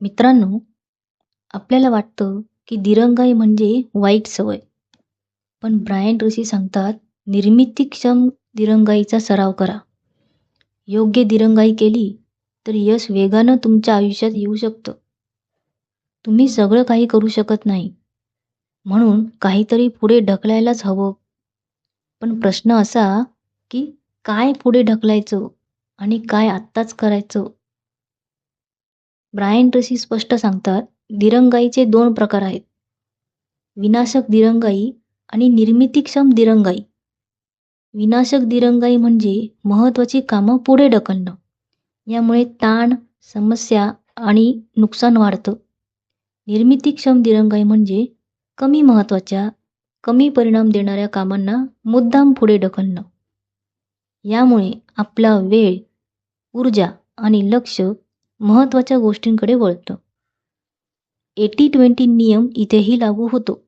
मित्रांनो, आपल्याला वाटतं की दिरंगाई म्हणजे वाईट सवय. पण ब्रायन ट्रेसी सांगतात, निर्मितीक्षम दिरंगाईचा सराव करा. योग्य दिरंगाई केली तर यश वेगानं तुमच्या आयुष्यात येऊ शकतं. तुम्ही सगळं काही करू शकत नाही. म्हणून काहीतरी पुढे ढकलायलाच हवं. पण प्रश्न असा की काय पुढे ढकलायचं आणि काय आत्ताच करायचं? ब्रायन ट्रेसी स्पष्ट सांगतात, दिरंगाईचे दोन प्रकार आहेत. विनाशक दिरंगाई आणि निर्मितीक्षम दिरंगाई. विनाशक दिरंगाई म्हणजे महत्त्वाची कामं पुढे ढकलणं. यामुळे ताण, समस्या आणि नुकसान वाढतं. निर्मितीक्षम दिरंगाई म्हणजे कमी महत्त्वाच्या, कमी परिणाम देणाऱ्या कामांना मुद्दाम पुढे ढकलणं. यामुळे आपला वेळ, ऊर्जा आणि लक्ष महत्त्वाच्या गोष्टींकडे वळतं. एटी ट्वेंटी नियम इथेही लागू होतो.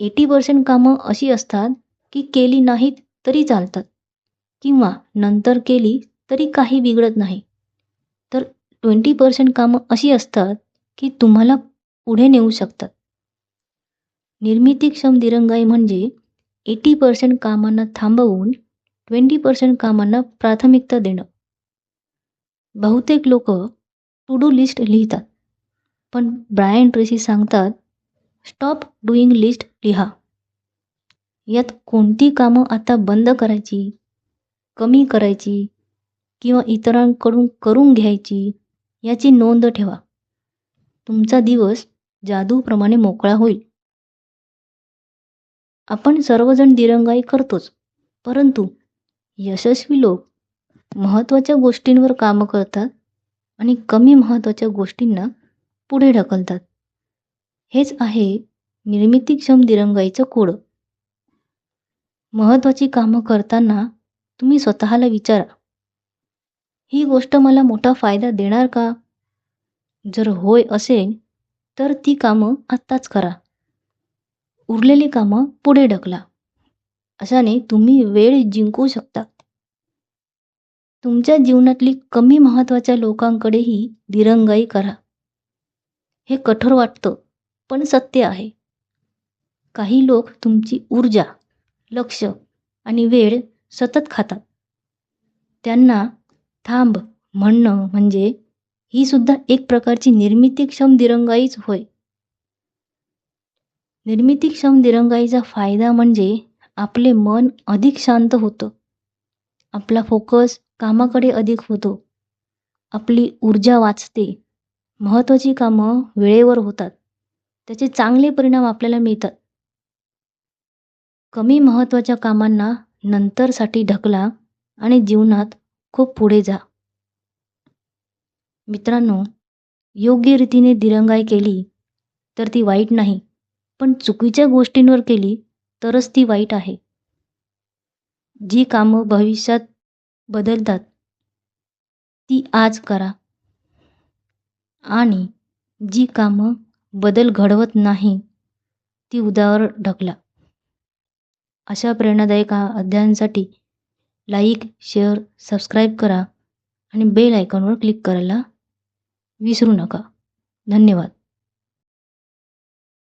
एटी पर्सेंट कामं अशी असतात की केली नाहीत तरी चालतात किंवा नंतर केली तरी काही बिघडत नाही. तर ट्वेंटी पर्सेंट कामं अशी असतात की तुम्हाला पुढे नेऊ शकतात. निर्मितीक्षम दिरंगाई म्हणजे एटी पर्सेंट कामांना थांबवून ट्वेंटी पर्सेंट कामांना प्राथमिकता देणं. बहुतेक लोक टू डू लिस्ट लिहितात. पण ब्रायन ट्रेसी सांगतात, स्टॉप डुईंग लिस्ट लिहा. यात कोणती कामं आता बंद करायची, कमी करायची किंवा इतरांकडून करून घ्यायची याची नोंद ठेवा. तुमचा दिवस जादूप्रमाणे मोकळा होईल. आपण सर्वजण दिरंगाई करतोच. परंतु यशस्वी लोक महत्त्वाच्या गोष्टींवर कामं करतात आणि कमी महत्त्वाच्या गोष्टींना पुढे ढकलतात. हेच आहे निर्मितीक्षम दिरंगाईचं कोडं. महत्त्वाची कामं करताना तुम्ही स्वतःला विचारा, ही गोष्ट मला मोठा फायदा देणार का? जर होय असेल तर ती कामं आत्ताच करा. उरलेली कामं पुढे ढकला. अशाने तुम्ही वेळ जिंकू शकता. तुमच्या जीवनातली कमी महत्त्वाच्या लोकांकडेही दिरंगाई करा. हे कठोर वाटतं, पण सत्य आहे. काही लोक तुमची ऊर्जा, लक्ष आणि वेळ सतत खातात. त्यांना थांब म्हणणं म्हणजे ही सुद्धा एक प्रकारची निर्मितीक्षम दिरंगाईच होय. निर्मितीक्षम दिरंगाईचा फायदा म्हणजे आपले मन अधिक शांत होतं. आपला फोकस कामाकडे अधिक होतो. आपली ऊर्जा वाचते. महत्त्वाची कामं वेळेवर होतात. त्याचे चांगले परिणाम आपल्याला मिळतात. कमी महत्त्वाच्या कामांना नंतरसाठी ढकला आणि जीवनात खूप पुढे जा. मित्रांनो, योग्य रीतीने दिरंगाई केली तर ती वाईट नाही. पण चुकीच्या गोष्टींवर केली तरच ती वाईट आहे. जी कामं भविष्यात बदलतात, ती आज करा. आणि जी कामं बदल घडवत नाही, ती उद्यावर ढकला. अशा प्रेरणादायक अध्यायांसाठी लाईक, शेअर, सबस्क्राईब करा आणि बेल आयकॉनवर क्लिक करायला विसरू नका. धन्यवाद.